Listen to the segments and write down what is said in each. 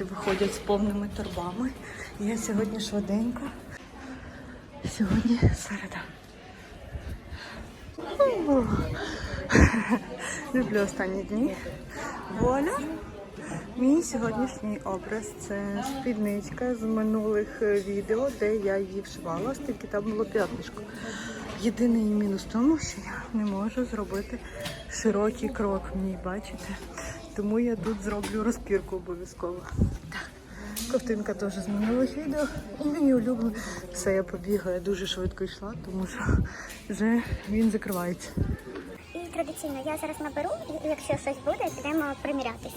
завжди виходять з повними торбами. Я сьогодні швиденько. Сьогодні середа. Люблю останні дні. Воля. Мій сьогоднішній образ це спідничка з минулих е, відео, де я її вшивала, оскільки там було п'ятнишко. Єдиний мінус в тому, що я не можу зробити широкий крок в ній, бачите? Тому я тут зроблю розпірку обов'язково. Так, ковтинка теж з минулих відео. І мені улюблено. Все, я побігла, я дуже швидко йшла, тому що вже він закривається. І традиційно я зараз наберу, і якщо щось буде, підемо примірятися.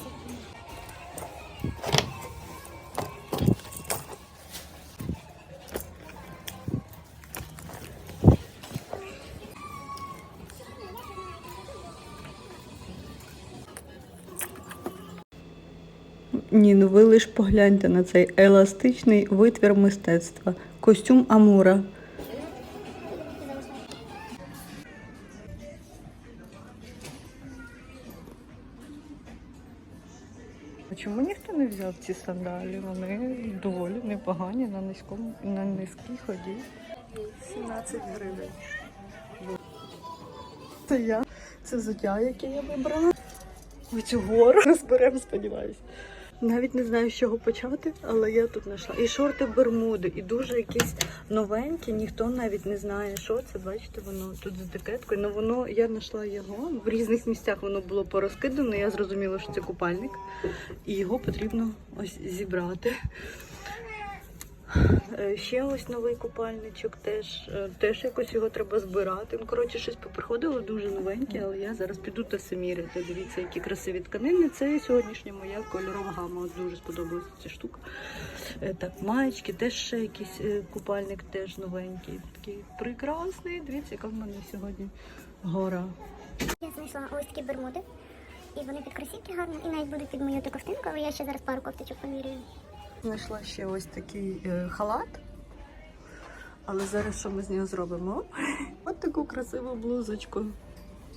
Ні, ну ви лиш погляньте на цей еластичний витвір мистецтва. Костюм Амура. А чому ніхто не взяв ці сандалі? Вони доволі непогані на низькому на низькій ході. 17 гривень. Це я. Це взуття, яке я вибрала. Ми цю гору розберемо, сподіваюся. Навіть не знаю, з чого почати, але я тут знайшла. І шорти Бермуди, і дуже якісь новенькі, ніхто навіть не знає, що це. Бачите, воно тут з етикеткою. Ну воно я знайшла його в різних місцях. Воно було порозкидане. Я зрозуміла, що це купальник, і його потрібно ось зібрати. Е, Ще ось новий купальничок, теж, е, теж якось його треба збирати. Коротше, щось поприходило дуже новеньке, але я зараз піду та міряти. Дивіться, які красиві тканини. Це сьогоднішня моя кольорова гама. От дуже сподобалася ця штука. Е, Так, маєчки, теж ще якийсь купальник, теж новенький. Такий прекрасний. Дивіться, яка в мене сьогодні гора. Я знайшла ось такі бермуди. І вони під кросівки гарні, і навіть будуть під мою ту ковтинку, але я ще зараз пару кофточок поміряю. Знайшла ще ось такий е, халат. Але зараз що ми з нього зробимо? От таку красиву блузочку.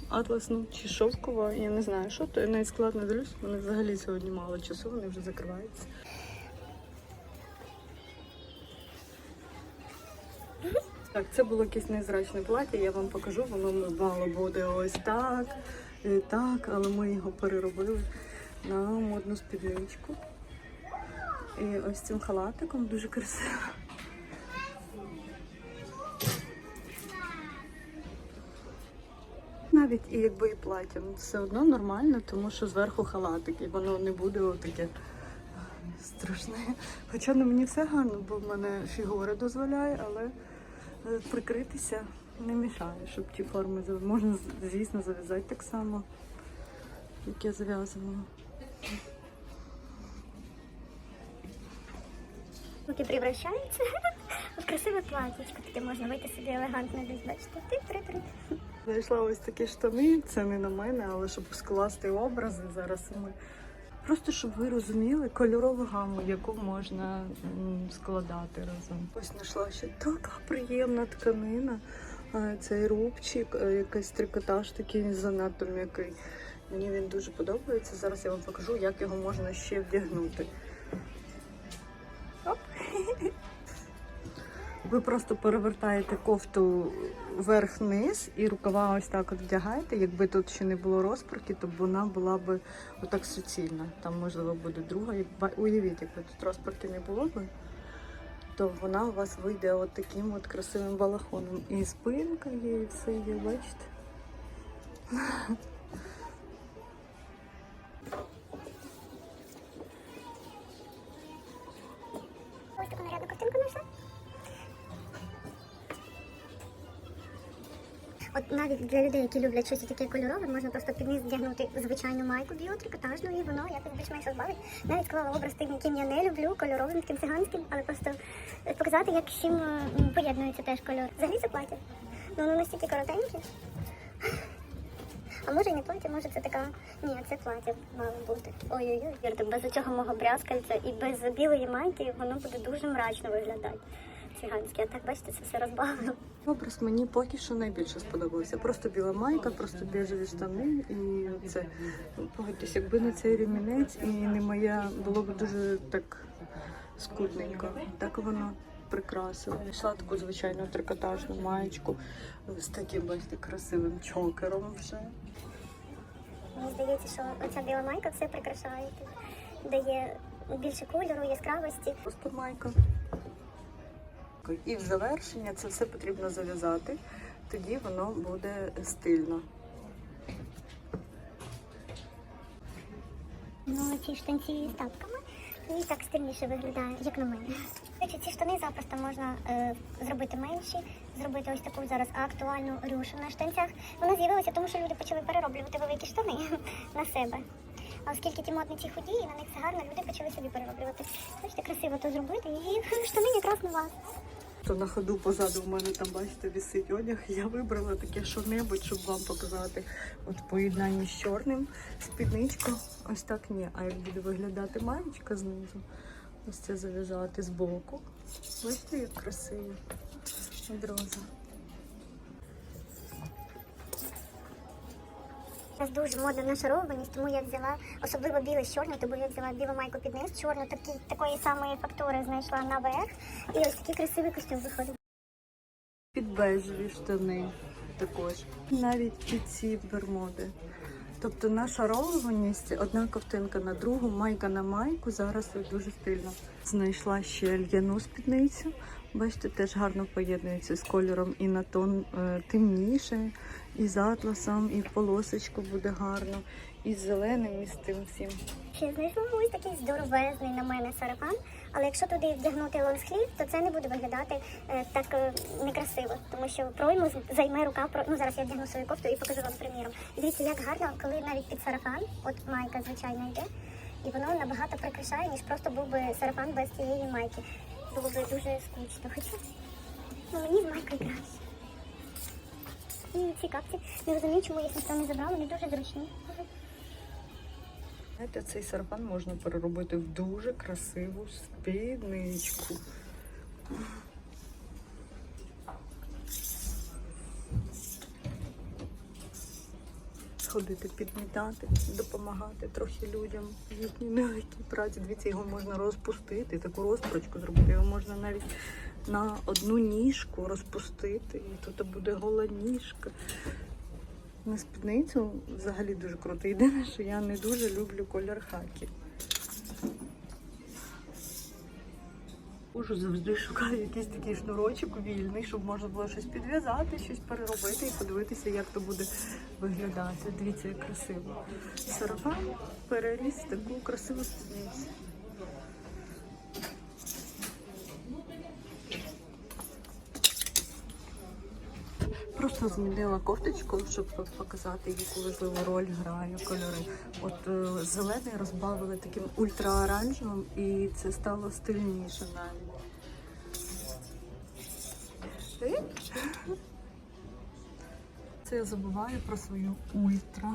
Атласну чи шовкова, я не знаю, що то. Я навіть дивлюсь, вони взагалі сьогодні мало часу, вони вже закриваються. Так, це було якесь незрачне плаття, я вам покажу, воно мало буде ось так, і так, але ми його переробили на модну спідничку. І ось цим халатиком дуже красиво. Навіть і якби і плаття, ну, все одно нормально, тому що зверху халатик, і воно не буде отаке страшне. Хоча на мені все гарно, бо в мене фігура дозволяє, але е, прикритися не мішає, щоб ті форми можна, звісно, зав'язати так само, як я зав'язувала. Поки превращаються в красиве платічко. Таке можна вийти собі елегантно десь, бачите. Ти-три-три. Знайшла ось такі штани, це не на мене, але щоб скласти образи зараз ми. Просто щоб ви розуміли кольорову гаму, яку можна складати разом. Ось знайшла ще така приємна тканина. Цей рубчик, е, якийсь трикотаж такий занадто м'який. Мені він дуже подобається. Зараз я вам покажу, як його можна ще вдягнути. Ви просто перевертаєте кофту вверх-вниз і рукава ось так от вдягаєте. Якби тут ще не було розпорки, то вона була б отак суцільна. Там, можливо, буде друга. Уявіть, якби тут розпорки не було б, то вона у вас вийде от таким от красивим балахоном. І спинка є, і все є, бачите? От навіть для людей, які люблять щось таке кольорове, можна просто під низ вдягнути звичайну майку білу, трикотажну, і воно якось більш-менш розбавить. Навіть склала образ тим, яким я не люблю, кольоровим, таким циганським, але просто е, показати, як з чим е, поєднується теж кольор. Взагалі це плаття. Ну, воно настільки коротеньке. А може і не плаття, може це така. Ні, це плаття мало бути. Ой-ой-ой, вірте, без цього мого брязкальця і без білої майки воно буде дуже мрачно виглядати. циганський, а так бачите, це все розбавлено. Образ мені поки що найбільше сподобався. Просто біла майка, просто біжеві штани і це. Погодьтесь, якби не цей ремінець і не моя, було б дуже так скудненько. Так воно прикрасило. Йшла таку звичайну трикотажну маєчку з таким бачите, красивим чокером вже. Мені здається, що оця біла майка все прикрашає, дає більше кольору, яскравості. Просто майка. І в завершення це все потрібно зав'язати, тоді воно буде стильно. Ну, ці штанці з тапками і так стильніше виглядає, як на мене. Речі, ці штани запросто можна е, зробити менші, зробити ось таку зараз актуальну рюшу на штанцях. Вона з'явилася, тому що люди почали перероблювати великі штани на себе. А оскільки ті модниці худі, і на них це гарно, люди почали собі перероблювати. Бачите, красиво то зробити, і штани якраз на вас. То на ходу позаду в мене там, бачите, висить одяг. Я вибрала таке що-небудь, щоб вам показати. От поєднання з чорним, спідничку. Ось так ні. А як буде виглядати маєчка знизу, ось це зав'язати з боку. Бачите, як красиво. Одразу. Зараз дуже модна нашарованість, тому я взяла особливо біле з чорним, тому я взяла білу майку під низ, чорну такі, такої самої фактури знайшла наверх. І ось такий красивий костюм виходить. Під бежеві штани також. Навіть під ці бермуди. Тобто нашарованість, одна ковтинка на другу, майка на майку, зараз дуже стильно. Знайшла ще льняну спідницю. Бачите, теж гарно поєднується з кольором і на тон е, темніше, і з атласом, і полосочку буде гарно, і з зеленим, і з тим всім. Ще такий здоровезний на мене сарафан, але якщо туди вдягнути лонгслів, то це не буде виглядати е, так е, некрасиво, тому що пройму займе рука. про- Ну зараз я вдягну свою кофту і покажу вам приміром. Дивіться, як гарно, коли навіть під сарафан, от майка звичайно йде, і воно набагато прикрашає, ніж просто був би сарафан без цієї майки. Було б дуже скучно. Хоча ну, мені з майкою краще. І ці капці не розумію, чому їх ніхто не забрав, вони дуже зручні. Знаєте, цей сарафан можна переробити в дуже красиву спідничку. Ходити, підмітати, допомагати трохи людям в їхній нелегкій праці. Дивіться, його можна розпустити, таку розпрочку зробити. Його можна навіть на одну ніжку розпустити, і тут буде гола ніжка. На спідницю взагалі дуже круто. Єдине, що я не дуже люблю колір хакі. Можу завжди шукаю якийсь такий шнурочок вільний, щоб можна було щось підв'язати, щось переробити і подивитися, як то буде виглядати. Дивіться, як красиво. Сарафан переріс таку красиву спідницю. Просто змінила кофточку, щоб показати, яку важливу роль грає кольори. От е, зелений розбавили таким ультраоранжевим, і це стало стильніше навіть. Це я забуваю про свою ультра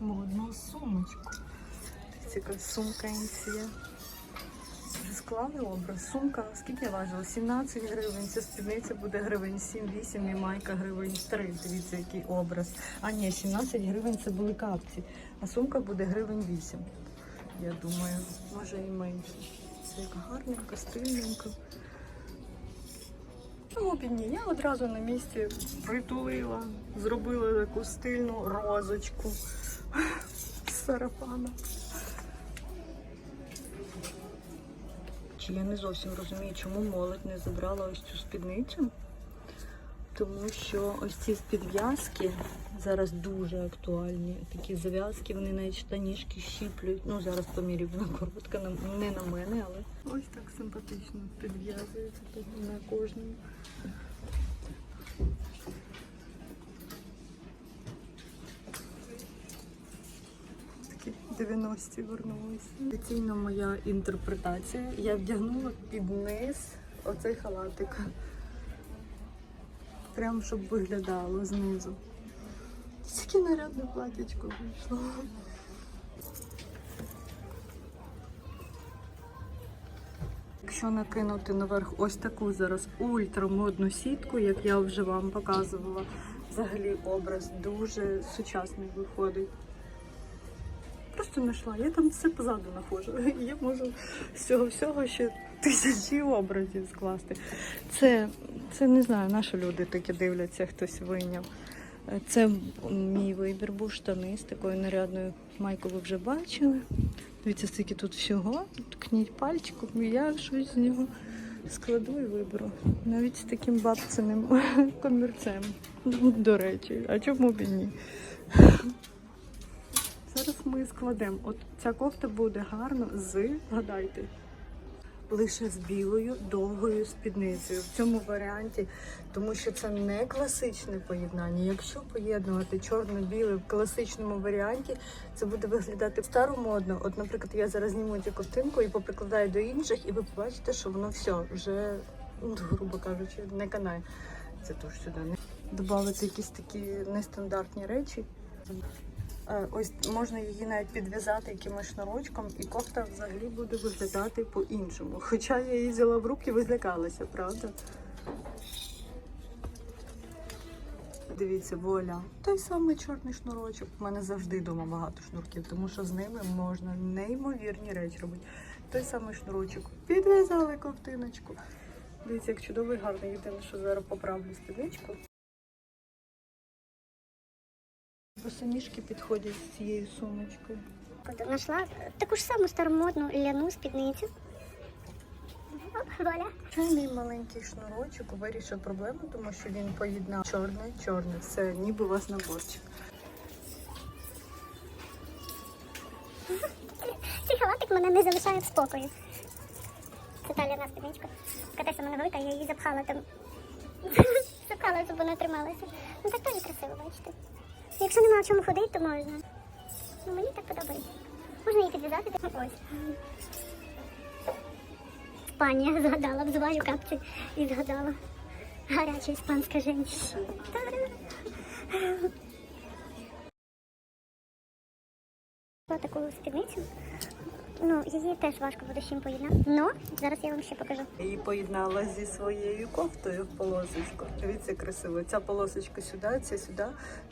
модну сумочку. Яка сумка інсія. Склали образ. Сумка, скільки важила? 17 гривень. Ця спідниця буде гривень 7-8 і майка гривень 3. Дивіться, який образ. А ні, 17 гривень це були капці, а сумка буде гривень 8. Я думаю, може і менше. Це як гарненько, стильненько. Ну, бідні, я одразу на місці притулила, зробила таку стильну розочку з сарафана. Чи я не зовсім розумію, чому молодь не забрала ось цю спідницю. Тому що ось ці підв'язки зараз дуже актуальні. Такі зав'язки, вони навіть штанішки щіплюють. Ну, зараз поміряю, вона коротка, не на мене, але ось так симпатично підв'язується на кожному. Такі 90-ті вернулися. Офіційна моя інтерпретація. Я вдягнула під низ оцей халатик. Прям щоб виглядало знизу. Таке нарядне платячко вийшло. якщо накинути наверх ось таку зараз ультрамодну сітку, як я вже вам показувала, взагалі образ дуже сучасний виходить. Просто знайшла. Я там все позаду знаходжу. І Я можу з цього всього ще тисячі образів скласти. Це, це не знаю, наші люди такі дивляться, хтось вийняв. Це мій вибір був штани з такою нарядною майкою ви вже бачили. Дивіться, скільки тут всього. Ткніть пальчиком, і я щось з нього складу і виберу. Навіть з таким бабцяним комірцем. До речі, а чому б і ні? Зараз ми складемо. От ця кофта буде гарно з, гадайте, лише з білою довгою спідницею в цьому варіанті, тому що це не класичне поєднання. Якщо поєднувати чорно-біле в класичному варіанті, це буде виглядати старомодно. От, наприклад, я зараз зніму цю ковтинку і поприкладаю до інших, і ви побачите, що воно все вже, ну, грубо кажучи, не канає. Це теж сюди не додати якісь такі нестандартні речі. Е, Ось можна її навіть підв'язати якимось шнурочком, і кофта взагалі буде виглядати по-іншому. Хоча я її взяла в руки, ви злякалися, правда? Дивіться, вуаля. Той самий чорний шнурочок. У мене завжди вдома багато шнурків, тому що з ними можна неймовірні речі робити. Той самий шнурочок. Підв'язали ковтиночку. Дивіться, як чудово і гарно. Єдине, що зараз поправлю спідничку. Босоніжки підходять з цією сумочкою. Знайшла таку ж саму старомодну ляну спідницю. Оп, Вуаля. Чайний маленький шнурочок вирішив проблему, тому що він поєднав чорне, чорне. Це ніби у вас наборчик. Цей халатик мене не залишає в спокої. Це та ляна спідничка. Така сама невелика, я її запхала там. Запхала, щоб вона трималася. Ну так теж красиво, бачите. Якщо нема в чому ходити, то можна. Ну мені так подобається. Можна її підв'язати, так ось. Іспанія згадала, взуваю капці і згадала. Гаряча іспанська жінка. Таку спідницю. Ну, її теж важко буде з чим поєднати. Ну, зараз я вам ще покажу. Її поєднала зі своєю кофтою в полосочку. Дивіться, красиво. Ця полосочка сюди, ця сюди.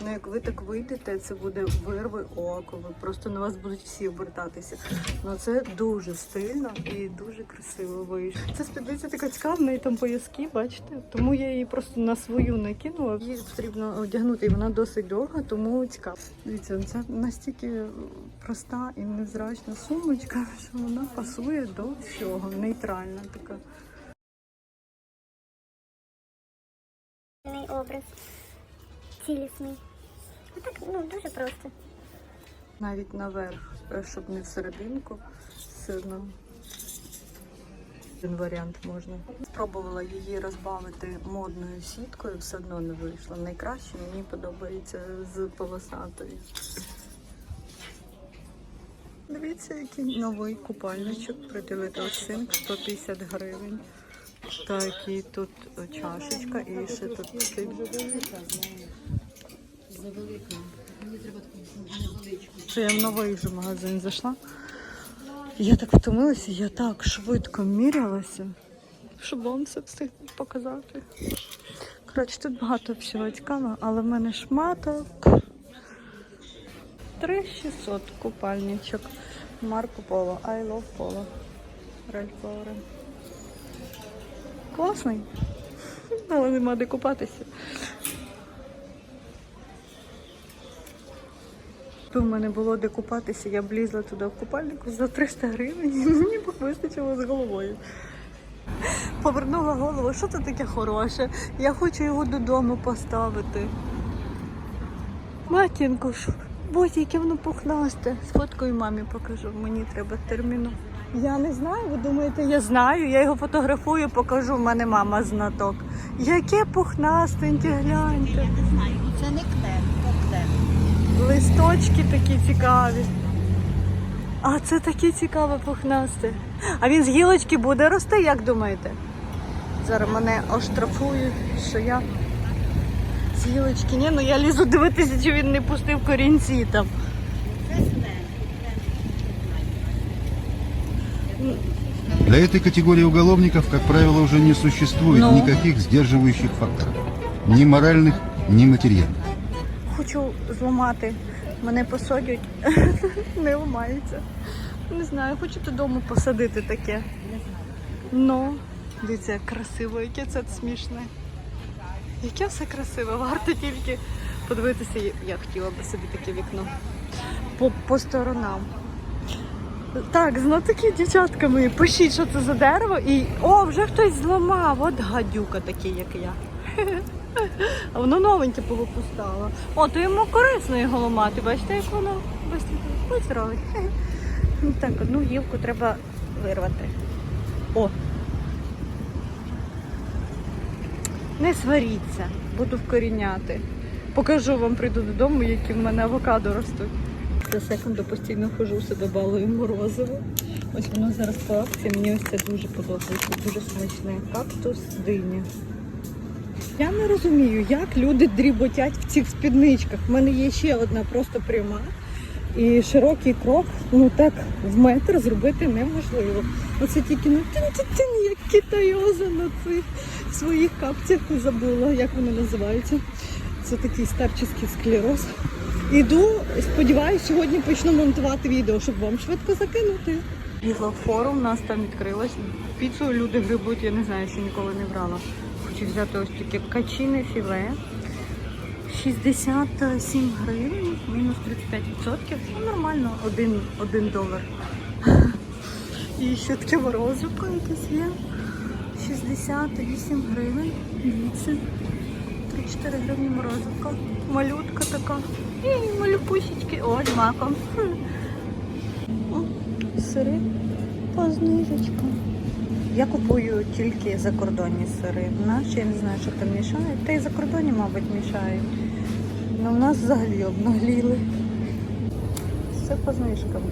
Ну як ви так вийдете, це буде вирви око. Ви просто на вас будуть всі обертатися. Ну це дуже стильно і дуже красиво вийшло. Ця спідниця така цікава, в неї там пояски, бачите? Тому я її просто на свою накинула. Її потрібно одягнути, і вона досить довга, тому цікаво. Дивіться, це настільки проста і незрачна сумочка, що вона пасує до всього. Нейтральна така. Образ. Цілісний. А так, ну, дуже просто. Навіть наверх, е, щоб не всерединку, все одно. Один варіант можна. Спробувала її розбавити модною сіткою, все одно не вийшло. Найкраще мені подобається з полосатою. Дивіться, який новий купальничок. Приділити оцінк 150 гривень. Такі тут е, чашечка і ще тут такий. Це я в новий вже магазин зайшла. Я так втомилася, я так швидко мірялася, щоб вам все встиг показати. Коротше, тут багато всього цікавого, але в мене шматок. 3600 купальничок. Марко Поло. I love Polo. Ральф Лорен. Класний. Але нема де купатися. В мене було де купатися, я б лізла туди в купальнику за 300 гривень, і мені вистачило з головою. Повернула голову, що це таке хороше? Я хочу його додому поставити. Матінко, що? Боже, яке воно пухнасте. Сфоткаю мамі покажу, мені треба терміну. Я не знаю, ви думаєте, я знаю, я його фотографую, покажу, в мене мама знаток. Яке пухнастеньке, гляньте. Це не клен, то клен. Листочки такі цікаві. А це такі цікаве пухнасте. А він з гілочки буде рости, як думаєте? Зараз мене оштрафують, що я гілочки. Ні, ну я лізу дивитися, чи він не пустив корінці там. Це клен. Для этой категории уголовников, как правило, уже не существует Ну? никаких сдерживающих факторов. Ни моральных, ни материальных. Хочу зламати. Мене посадять. Не ламається. Не знаю, хочу додому посадити таке. Ну, дивіться, як красиво, яке це смішне. Яке все красиве, варто тільки подивитися, я хотіла би собі таке вікно. По, по сторонам. Так, знатоки дівчатка мої, пишіть, що це за дерево. І. О, вже хтось зламав. От гадюка такий, як я. А воно новеньке повипускало. О, то йому корисно його ламати. Бачите, як воно. Ось робить. Ну, Так, одну гілку треба вирвати. О. Не сваріться, буду вкоріняти. Покажу вам, прийду додому, які в мене авокадо ростуть. За секунду постійно хожу себе балую морозиво. Ось воно зараз по акції. Мені ось це дуже подобається, дуже смачне. Кактус диня. Я не розумію, як люди дріботять в цих спідничках. У мене є ще одна просто пряма. І широкий крок, ну так, в метр зробити неможливо. Оце тільки ну тин-тин-тин, як китайоза на цих своїх капцях забула, як вони називаються. Це такий старчий склероз. Іду, сподіваюся, сьогодні почну монтувати відео, щоб вам швидко закинути. Форум у нас там відкрилось. Піцу люди грибуть, я не знаю, ще ніколи не брала. Хочу взяти ось таке качине філе. 67 гривень, мінус 35%. Ну, нормально, 1, 1 долар. І ще таке морозиво якесь є. 68 гривень. Дивіться. 3-4 гривні морозивка. Малютка така. І малюпусечки. О, маком. О, Сири по знижечкам. Я купую тільки закордонні сири. Наші я не знаю, що там мішають. Та й закордонні, мабуть, мішають. Ну в нас взагалі обнагліли. Все по знижкам.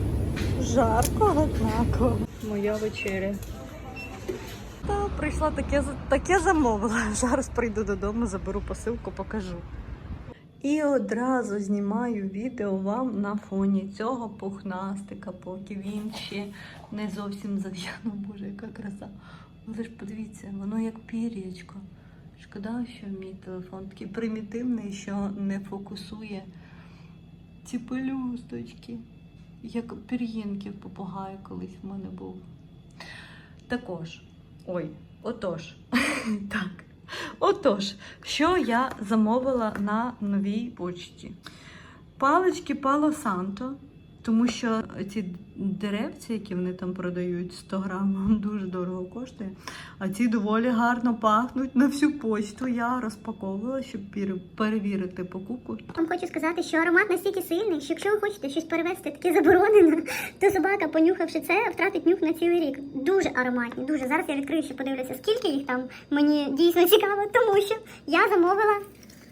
Жарко, однаково. Моя вечеря. Та прийшла таке, таке замовила. Зараз прийду додому, заберу посилку, покажу. І одразу знімаю відео вам на фоні цього пухнастика, поки він ще не зовсім зав'яно. Боже, яка краса. Але ж подивіться, воно як пір'ячко. Шкода, що мій телефон такий примітивний, що не фокусує ці пелюсточки. Як пір'їнки в попугаю колись в мене був. Також, ой, отож, так. Отож, що я замовила на новій почті? Палички Пало Санто, тому що ці деревці, які вони там продають 100 грам, дуже дорого коштує. А ці доволі гарно пахнуть на всю почту. Я розпаковувала, щоб перевірити покупку. Вам хочу сказати, що аромат настільки сильний, що якщо ви хочете щось перевезти таке заборонено, то собака, понюхавши це, втратить нюх на цілий рік. Дуже ароматні, дуже. Зараз я відкрию ще подивлюся, скільки їх там. Мені дійсно цікаво, тому що я замовила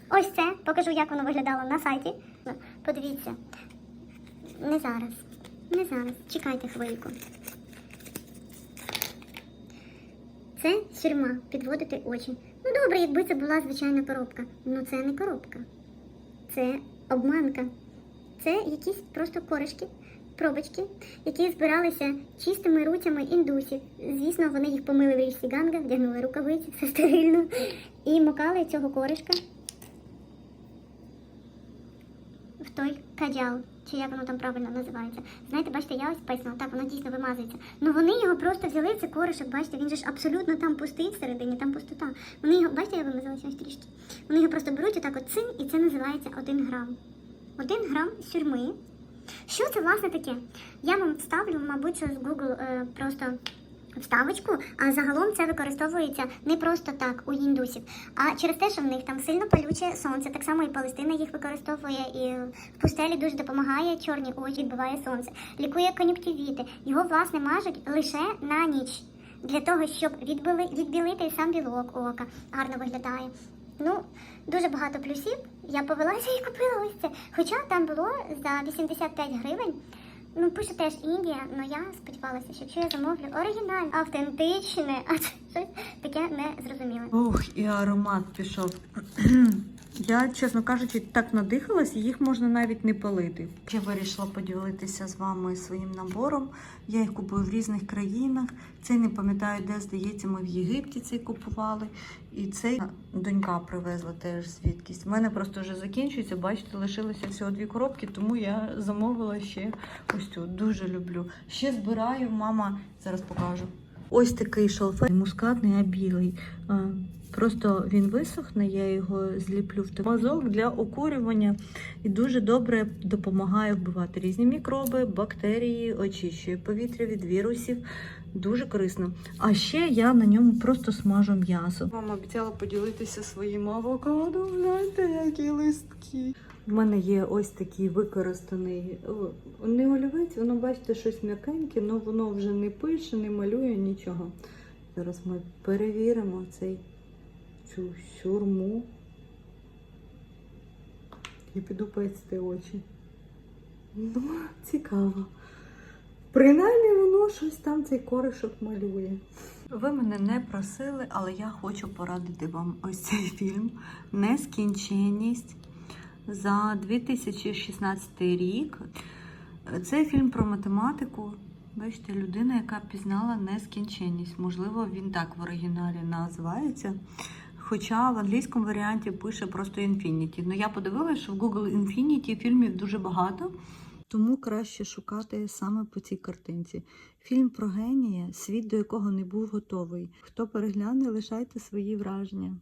ось це. Покажу, як воно виглядало на сайті. Подивіться. Не зараз. Не зараз. Чекайте хвильку. Це сюрма, підводити очі. Ну добре, якби це була звичайна коробка. Ну це не коробка. Це обманка. Це якісь просто коришки, пробочки, які збиралися чистими руцями індусів. Звісно, вони їх помили в річці Ганга, вдягнули рукавиці, все стерильно, і мокали цього коришка в той кадял, чи як воно там правильно називається. Знаєте, бачите, я ось писала, так воно дійсно вимазується. Ну вони його просто взяли, це коришок, бачите, він же ж абсолютно там пустий всередині, там пустота. Вони його, бачите, я вимазалася ось трішки. Вони його просто беруть отак от цин, і це називається один грам. Один грам сюрми. Що це власне таке? Я вам вставлю, мабуть, що з Google е, просто вставочку, а загалом це використовується не просто так у індусів, а через те, що в них там сильно палюче сонце. Так само і Палестина їх використовує, і в пустелі дуже допомагає чорні очі, відбиває сонце, лікує кон'юктивіти. Його власне мажуть лише на ніч. Для того, щоб відбили, відбілити сам білок ока, гарно виглядає. Ну, дуже багато плюсів. Я повелася і купила ось це. Хоча там було за 85 гривень. Ну, пише теж Індія, але я сподівалася, що якщо я замовлю оригінальне, автентичне, а це щось таке не зрозуміле. Ух, і аромат пішов. Я, чесно кажучи, так надихалась, їх можна навіть не палити. Я вирішила поділитися з вами своїм набором. Я їх купую в різних країнах. Цей не пам'ятаю, де здається, ми в Єгипті цей купували. І цей донька привезла теж звідкись. У мене просто вже закінчується. Бачите, лишилося всього дві коробки, тому я замовила ще ось цю. Дуже люблю. Ще збираю, мама зараз покажу. Ось такий шалфей, мускатний, а білий. Просто він висохне, я його зліплю в мазок для окурювання і дуже добре допомагає вбивати різні мікроби, бактерії, очищує повітря від вірусів. Дуже корисно. А ще я на ньому просто смажу м'ясо. Мама обіцяла поділитися своїм авокадо. Гляньте, які листки. В мене є ось такий використаний не олівець, воно бачите щось м'якеньке, але воно вже не пише, не малює нічого. Зараз ми перевіримо цей цю сюрму. І піду пецьти очі. Ну, цікаво. Принаймні воно щось там цей коришок малює. Ви мене не просили, але я хочу порадити вам ось цей фільм Нескінченність за 2016 рік. Це фільм про математику. Бачите, людина, яка пізнала нескінченність. Можливо, він так в оригіналі називається. Хоча в англійському варіанті пише просто Infinity. Ну я подивилася, що в Google Infinity фільмів дуже багато. Тому краще шукати саме по цій картинці. Фільм про генія, світ до якого не був готовий. Хто перегляне, лишайте свої враження.